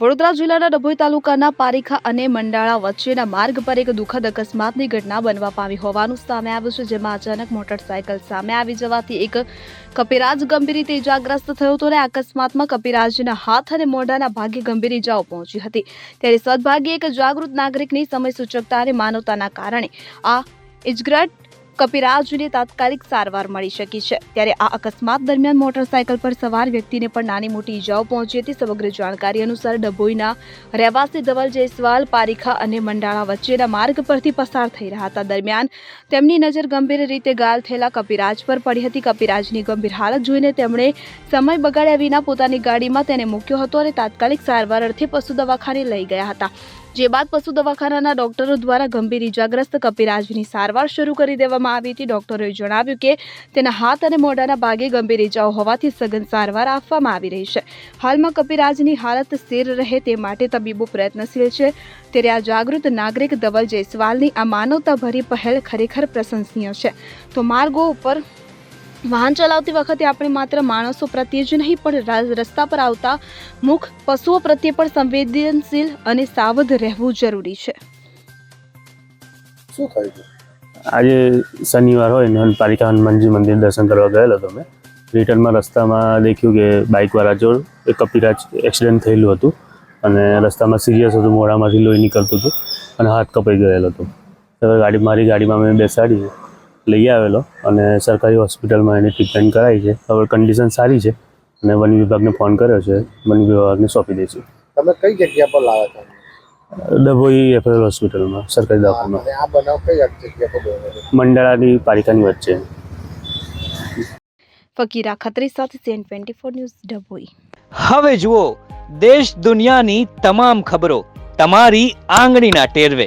વડોદરા જિલ્લાના ડભોઈ તાલુકાના પારીખા અને મંડાળા વચ્ચેના માર્ગ પર એક દુઃખદ અકસ્માતની ઘટના બનવા પામી હોવાનું સામે આવ્યું છે, જેમાં અચાનક મોટરસાયકલ સામે આવી જવાથી એક કપિરાજ ગંભીર રીતે ઇજાગ્રસ્ત થયો હતો અને અકસ્માતમાં કપિરાજના હાથ અને મોઢાના ભાગે ગંભીર ઇજાઓ પહોંચી હતી. ત્યારે સદભાગ્યે એક જાગૃત નાગરિકની સમય સૂચકતા અને માનવતાના કારણે આ ઇજગ્રટ કપિરાજને તાત્કાલિક સારવાર મળી શકી છે. ત્યારે આ અકસ્માત દરમિયાન મોટરસાયકલ પર સવાર વ્યક્તિને પણ નાની મોટી ઇજાઓ પહોંચી હતી. સમગ્ર જાણકારી અનુસાર ડભોઈના રહેવાસી ધવલ જયસ્વાલ, પારીખા અને મંડાળા વચ્ચેના માર્ગ પરથી પસાર થઈ રહ્યા હતા. દરમિયાન તેમની નજર ગંભીર રીતે ગાલ થયેલા કપિરાજ પર પડી હતી. કપિરાજની ગંભીર હાલત જોઈને તેમણે સમય બગાડ્યા વિના પોતાની ગાડીમાં તેને મૂક્યો હતો અને તાત્કાલિક સારવાર અર્થે પશુ દવાખાને લઈ ગયા હતા. જે બાદ પશુ દવાખાનાના ડોક્ટરો દ્વારા ગંભીર ઇજાગ્રસ્ત કપિરાજની સારવાર શરૂ કરી દેવામાં આવી હતી. ડોક્ટરોએ જણાવ્યું કે તેના હાથ અને મોઢાના ભાગે ગંભીર ઇજાઓ હોવાથી સઘન સારવાર આપવામાં આવી રહી છે. હાલમાં કપિરાજની હાલત સ્થિર રહે તે માટે તબીબો પ્રયત્નશીલ છે. ત્યારે આ જાગૃત નાગરિક ધવલ જયસ્વાલની આ માનવતાભરી પહેલ ખરેખર પ્રશંસનીય છે. તો માર્ગો ઉપર વાહન ચલાવતી વખતે આપણે માત્ર માણસો પ્રત્યે જ નહીં પણ રસ્તા પર આવતા મુખ પશુઓ પ્રત્યે પણ સંવેદનશીલ અને સાવધ રહેવું જરૂરી છે. શું થયું આજે શનિવાર હોય ને પાલિકા હનુમાનજી મંદિર દર્શન કરવા ગયેલો હતો મેં. રિટર્નમાં રસ્તામાં દેખ્યું કે બાઇકવાળા જોડ એક કપિરાજ એક્સિડન્ટ થયેલું હતું અને રસ્તામાં સિરિયસ હતું મોઢામાંથી લોહી નીકળતું હતું અને હાથ કપાઈ ગયેલો હતો. ગાડી મારી ગાડીમાં મેં બેસાડી લઈ આવેલો અને સરકારી હોસ્પિટલમાં એની ટ્રીટમેન્ટ કરાવી છે. હવે કન્ડિશન સારી છે અને વન વિભાગને ફોન કર્યો છે. વન વિભાગને સોંપી દઈશું તમે કઈ જગ્યા પર લાવ્યા હતા? ડભોઈ એફએલ હોસ્પિટલમાં સરકારી દવાખાનામાં. અને આ બનાવ કઈ જગ્યા પર બન્યો પાલિકાની વચ્ચે. ફકીરા ખત્રી સાથે CN twenty four news Dabhoi. હવે જુઓ દેશ દુનિયાની તમામ ખબરો તમારી આંગળીના ટેરવે.